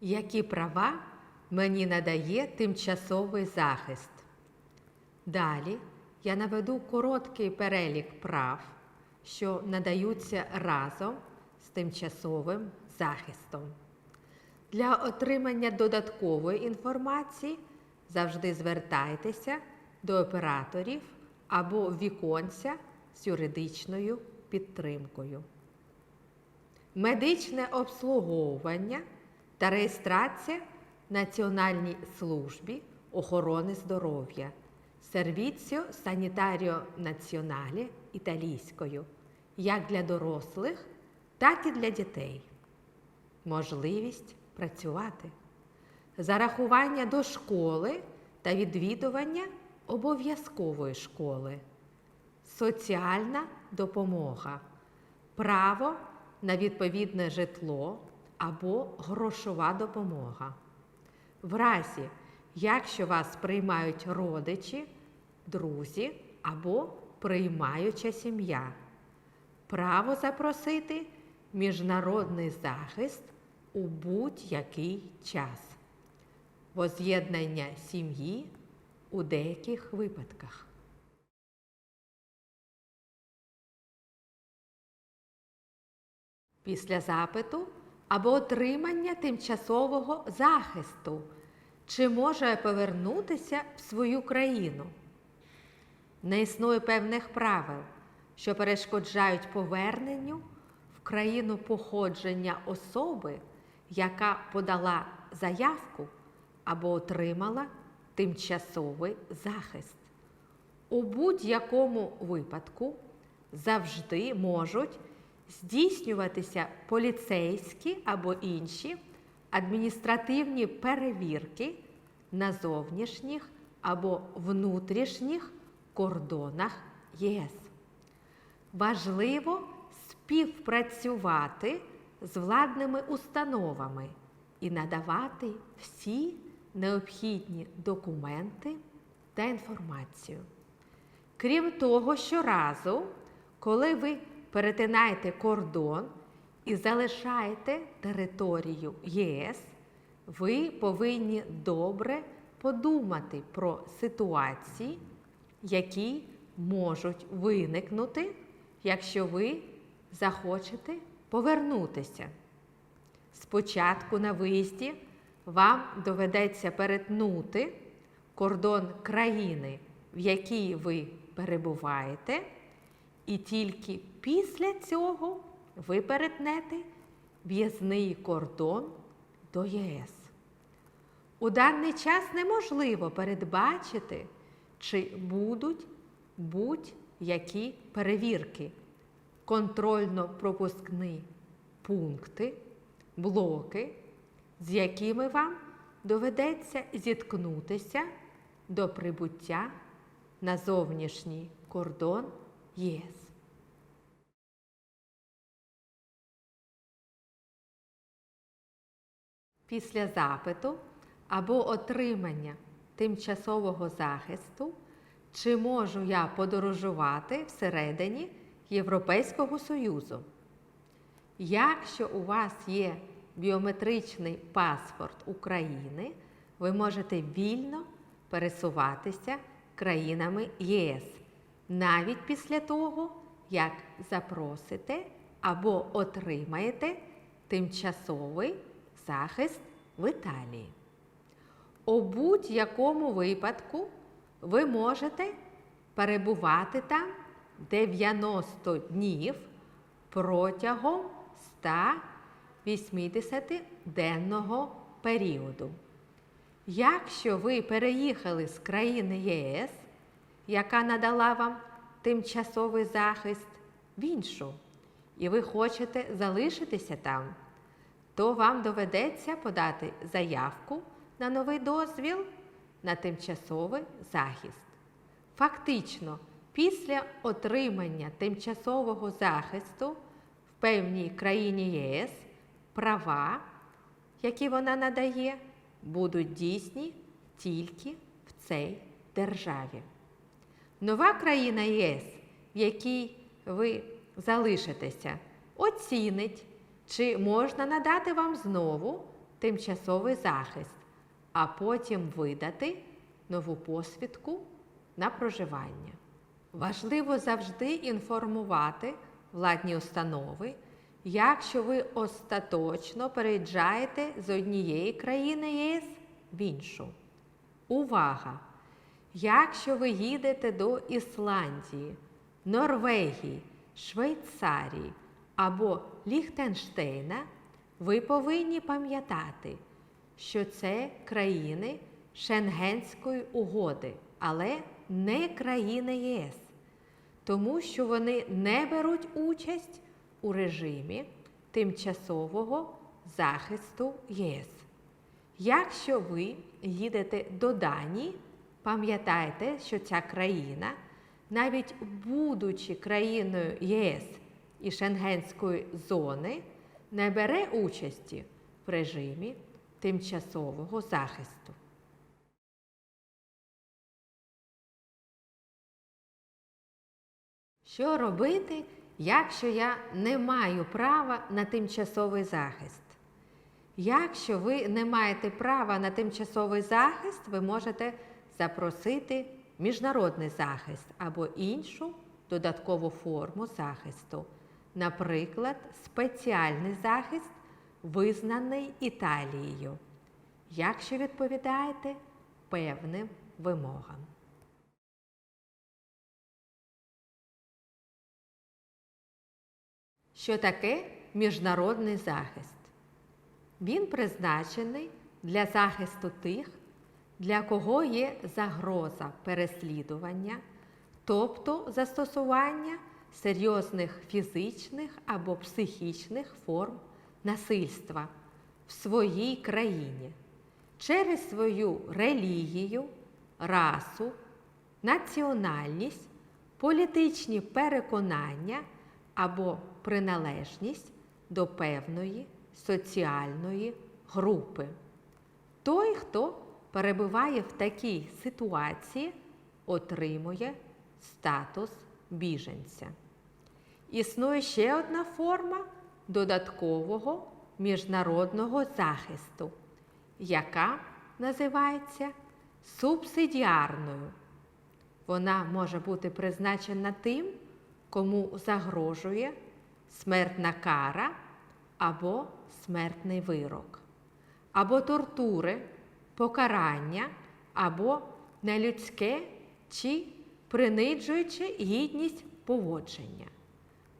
Які права мені надає тимчасовий захист? Далі я наведу короткий перелік прав, що надаються разом з тимчасовим захистом. Для отримання додаткової інформації завжди звертайтеся до операторів або віконця з юридичною підтримкою. Медичне обслуговування та реєстрація в Національній службі охорони здоров'я. Сервіціо Санітаріо Націонале італійською як для дорослих, так і для дітей. Можливість працювати, зарахування до школи та відвідування обов'язкової школи, соціальна допомога, право на відповідне житло або грошова допомога. В разі, якщо вас приймають родичі, друзі або приймаюча сім'я, право запросити міжнародний захист у будь-який час, воз'єднання сім'ї у деяких випадках. Після запиту або отримання тимчасового захисту, чи може повернутися в свою країну. Не існує певних правил, що перешкоджають поверненню в країну походження особи, яка подала заявку або отримала тимчасовий захист. У будь-якому випадку завжди можуть здійснюватися поліцейські або інші адміністративні перевірки на зовнішніх або внутрішніх кордонах ЄС. Важливо співпрацювати з владними установами і надавати всі необхідні документи та інформацію. Крім того, щоразу, коли ви перетинаєте кордон і залишаєте територію ЄС, ви повинні добре подумати про ситуації, які можуть виникнути, якщо ви захочете повернутися. Спочатку на виїзді вам доведеться перетнути кордон країни, в якій ви перебуваєте, і тільки після цього ви перетнете в'їзний кордон до ЄС. У даний час неможливо передбачити, чи будуть будь-які перевірки, контрольно-пропускні пункти, блоки, з якими вам доведеться зіткнутися до прибуття на зовнішній кордон ЄС. Після запиту або отримання тимчасового захисту, чи можу я подорожувати всередині Європейського Союзу. Якщо у вас є біометричний паспорт України, ви можете вільно пересуватися країнами ЄС навіть після того, як запросите або отримаєте тимчасовий захист в Італії. У будь-якому випадку ви можете перебувати там 90 днів протягом 180-денного періоду. Якщо ви переїхали з країни ЄС, яка надала вам тимчасовий захист в іншу, і ви хочете залишитися там, то вам доведеться подати заявку на новий дозвіл на тимчасовий захист. Фактично, після отримання тимчасового захисту в певній країні ЄС права, які вона надає, будуть дійсні тільки в цій державі. Нова країна ЄС, в якій ви залишитеся, оцінить, чи можна надати вам знову тимчасовий захист, а потім видати нову посвідку на проживання. Важливо завжди інформувати владні установи, якщо ви остаточно переїжджаєте з однієї країни ЄС в іншу. Увага! Якщо ви їдете до Ісландії, Норвегії, Швейцарії або Ліхтенштейна, ви повинні пам'ятати, що це країни Шенгенської угоди, але не країни ЄС, тому що вони не беруть участь у режимі тимчасового захисту ЄС. Якщо ви їдете до Данії, пам'ятайте, що ця країна, навіть будучи країною ЄС і Шенгенської зони, не бере участі в режимі тимчасового захисту. Що робити, якщо я не маю права на тимчасовий захист? Якщо ви не маєте права на тимчасовий захист, ви можете запросити міжнародний захист або іншу додаткову форму захисту, наприклад, спеціальний захист, визнаний Італією, якщо відповідаєте певним вимогам. Що таке міжнародний захист? Він призначений для захисту тих, для кого є загроза переслідування, тобто застосування серйозних фізичних або психічних форм насильства в своїй країні через свою релігію, расу, національність, політичні переконання або приналежність до певної соціальної групи. Той, хто перебуває в такій ситуації, отримує статус біженця. Існує ще одна форма додаткового міжнародного захисту, яка називається субсидіарною. Вона може бути призначена тим, кому загрожує смертна кара або смертний вирок, або тортури, покарання, або нелюдське чи приниджуюче гідність поводження,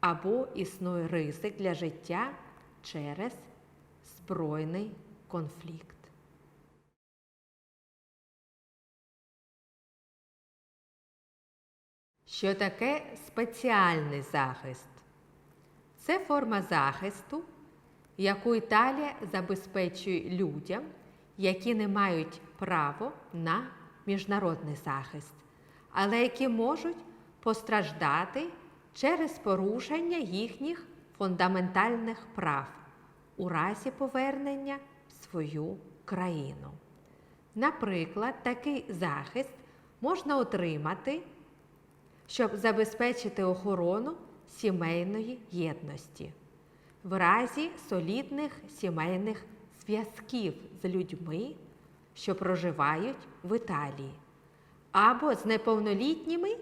або існує ризик для життя через збройний конфлікт. Що таке спеціальний захист? Це форма захисту, яку Італія забезпечує людям, які не мають право на міжнародний захист, але які можуть постраждати через порушення їхніх фундаментальних прав у разі повернення в свою країну. Наприклад, такий захист можна отримати, щоб забезпечити охорону сімейної єдності в разі солідних сімейних зв'язків з людьми, що проживають в Італії, або з неповнолітніми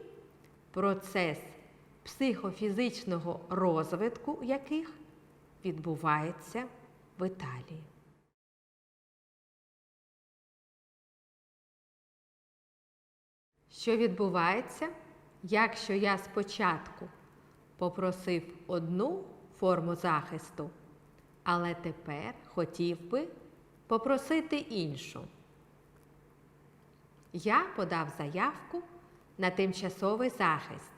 процес психофізичного розвитку яких відбувається в Італії. Що відбувається, якщо я спочатку попросив одну форму захисту, але тепер хотів би попросити іншу? Я подав заявку на тимчасовий захист.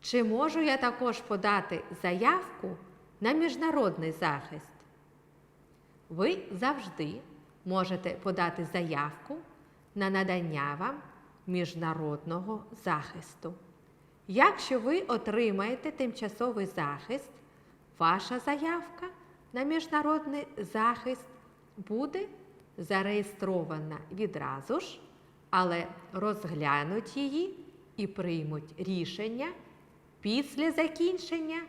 Чи можу я також подати заявку на міжнародний захист? Ви завжди можете подати заявку на надання вам міжнародного захисту. Якщо ви отримаєте тимчасовий захист, ваша заявка на міжнародний захист буде зареєстрована відразу ж, але розглянуть її і приймуть рішення після закінчення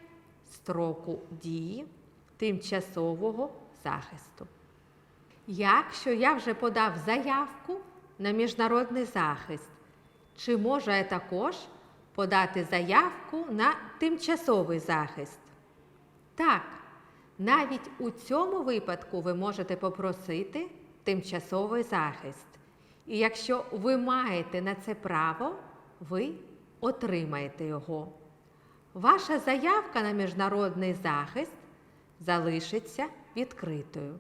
строку дії тимчасового захисту. Якщо я вже подав заявку на міжнародний захист, чи можу я також подати заявку на тимчасовий захист? Так, навіть у цьому випадку ви можете попросити тимчасовий захист. І якщо ви маєте на це право, ви отримаєте його. Ваша заявка на міжнародний захист залишиться відкритою.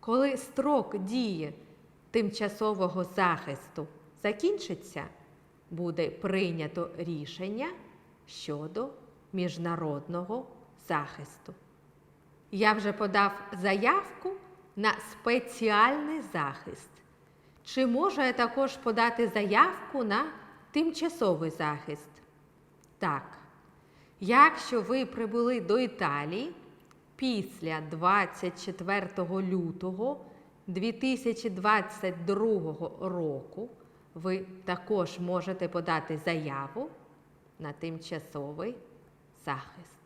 Коли строк дії тимчасового захисту закінчиться, буде прийнято рішення щодо міжнародного захисту. Я вже подав заявку на спеціальний захист. Чи можу я також подати заявку на тимчасовий захист? Так. Якщо ви прибули до Італії після 24 лютого 2022 року, ви також можете подати заяву на тимчасовий захист.